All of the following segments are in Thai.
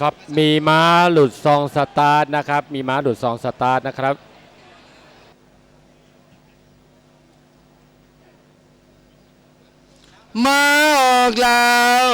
ครับมีม้าหลุดซองสตาร์ทนะครับ มีม้าหลุดซองสตาร์ทนะครับมาออกแล้ว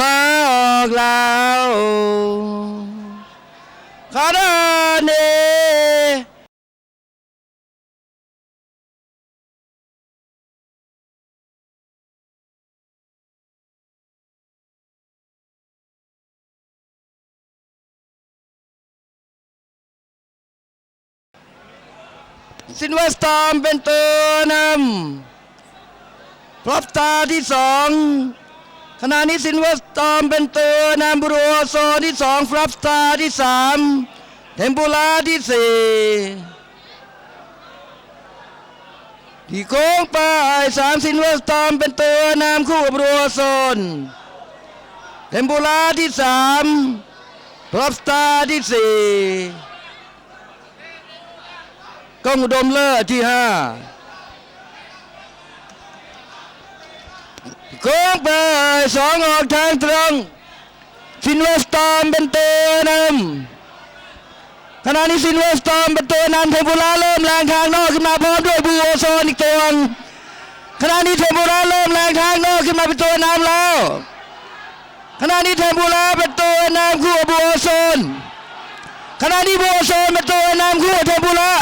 มาออกแล้วคาราเนซินเวสตอมเป็นตัวนำพรอพตาที่สอง ขณะนี้ซินเวสตอมเป็นตัวนำบรูโอโซที่สองฟรับสตาที่สามเทมปูลาที่สี่ที่โค้งไปสามซินเวสตอมเป็นตัวนำคู่กับรูโอโซนเทมปูลาที่สามพรอพสตาที่สี่ก้องอุดมเลิศที่ห้า โค้งไปสองออกทางตรงซินเวสตอมเป็นตัวนำขณะนี้ซินเวสตอมเป็นตัวนำเทมปุระเริ่มแรงทางนอกขึ้นมาพร้อมด้วยบูโอโซนอีกตัวขณะนี้เทมปุระเริ่มแรงทางนอกขึ้นมาเป็นตัวนำแล้วขณะนี้เทมปุระเป็นตัวนำคู่บูโอโซนขณะนี้บูโอโซนเป็นตัวนำคู่เทมปุระ